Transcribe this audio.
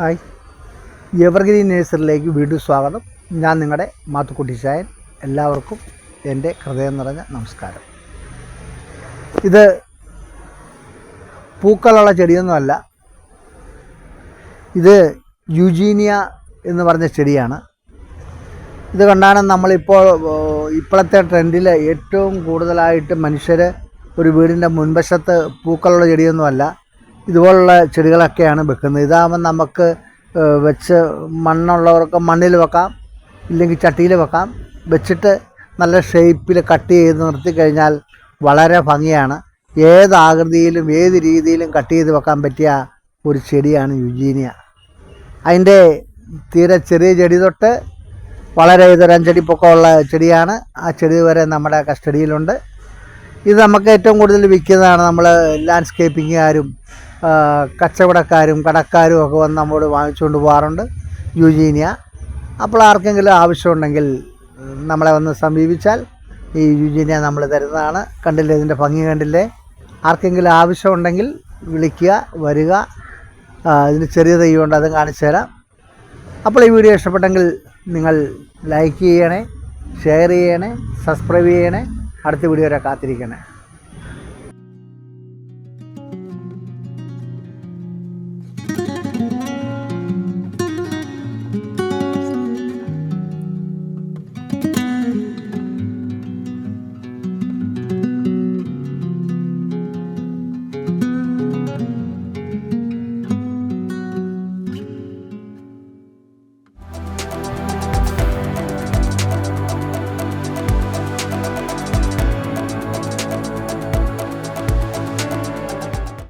Hi. Evergreen നേഴ്സറിലേക്ക് വീണ്ടും സ്വാഗതം. ഞാൻ നിങ്ങളുടെ മാത്തുക്കുട്ടി ചായൻ എല്ലാവർക്കും എന്റെ ഹൃദയം നിറഞ്ഞ നമസ്കാരം. ഇത് പൂക്കളുള്ള ചെടിയൊന്നുമല്ല ഇത് യുജീനിയ എന്ന് പറഞ്ഞ ചെടിയാണ്. ഇത് കണ്ടാണ് നമ്മളിപ്പോൾ ഇപ്പോഴത്തെ ട്രെൻഡിൽ ഏറ്റവും കൂടുതലായിട്ട് മനുഷ്യർ ഒരു വീടിന്റെ മുൻവശത്ത് പൂക്കളുള്ള ചെടിയൊന്നുമല്ല. ഇതുപോലുള്ള ചെടികളൊക്കെയാണ് വെക്കുന്നത്. ഇതാകുമ്പോൾ നമുക്ക് വെച്ച് മണ്ണുള്ളവർക്ക് മണ്ണിൽ വെക്കാം ഇല്ലെങ്കിൽ ചട്ടിയിൽ വെക്കാം. വെച്ചിട്ട് നല്ല ഷേപ്പിൽ കട്ട് ചെയ്ത് നിർത്തി കഴിഞ്ഞാൽ വളരെ ഭംഗിയാണ്. ഏത് ആകൃതിയിലും ഏത് രീതിയിലും കട്ട് ചെയ്ത് വെക്കാൻ പറ്റിയ ഒരു ചെടിയാണ് യുജീനിയ. അതിന്റെ തീരെ ചെറിയ ചെടി തൊട്ട് വളരെ ഇതൊരു അഞ്ചടി പൊക്കമുള്ള ചെടിയാണ്. ആ ചെടി വരെ നമ്മുടെ കസ്റ്റഡിയിലുണ്ട്. ഇത് നമുക്ക് ഏറ്റവും കൂടുതൽ വിൽക്കുന്നതാണ് നമ്മൾ ലാൻഡ്സ്കേപ്പിങ്ങുകാരും കച്ചവടക്കാരും കടക്കാരും ഒക്കെ വന്ന് നമ്മോട് വാങ്ങിച്ചുകൊണ്ട് പോകാറുണ്ട്. യുജീനിയ. അപ്പോൾ ആർക്കെങ്കിലും ആവശ്യമുണ്ടെങ്കിൽ നമ്മളെ വന്ന് സമീപിച്ചാൽ ഈ യുജീനിയ നമ്മൾ തരുന്നതാണ്. കണ്ടില്ലേ? ഇതിന്റെ ഭംഗി കണ്ടില്ലേ? ആർക്കെങ്കിലും ആവശ്യമുണ്ടെങ്കിൽ വിളിക്കുക വരിക. ഇതിന് ചെറിയ തെയ്യമുണ്ട് അതും കാണിച്ചു തരാം. അപ്പോൾ ഈ വീഡിയോ ഇഷ്ടപ്പെട്ടെങ്കിൽ നിങ്ങൾ ലൈക്ക് ചെയ്യണേ ഷെയർ ചെയ്യണേ സബ്സ്ക്രൈബ് ചെയ്യണേ. അടുത്ത വീഡിയോ വരെ കാത്തിരിക്കണേ.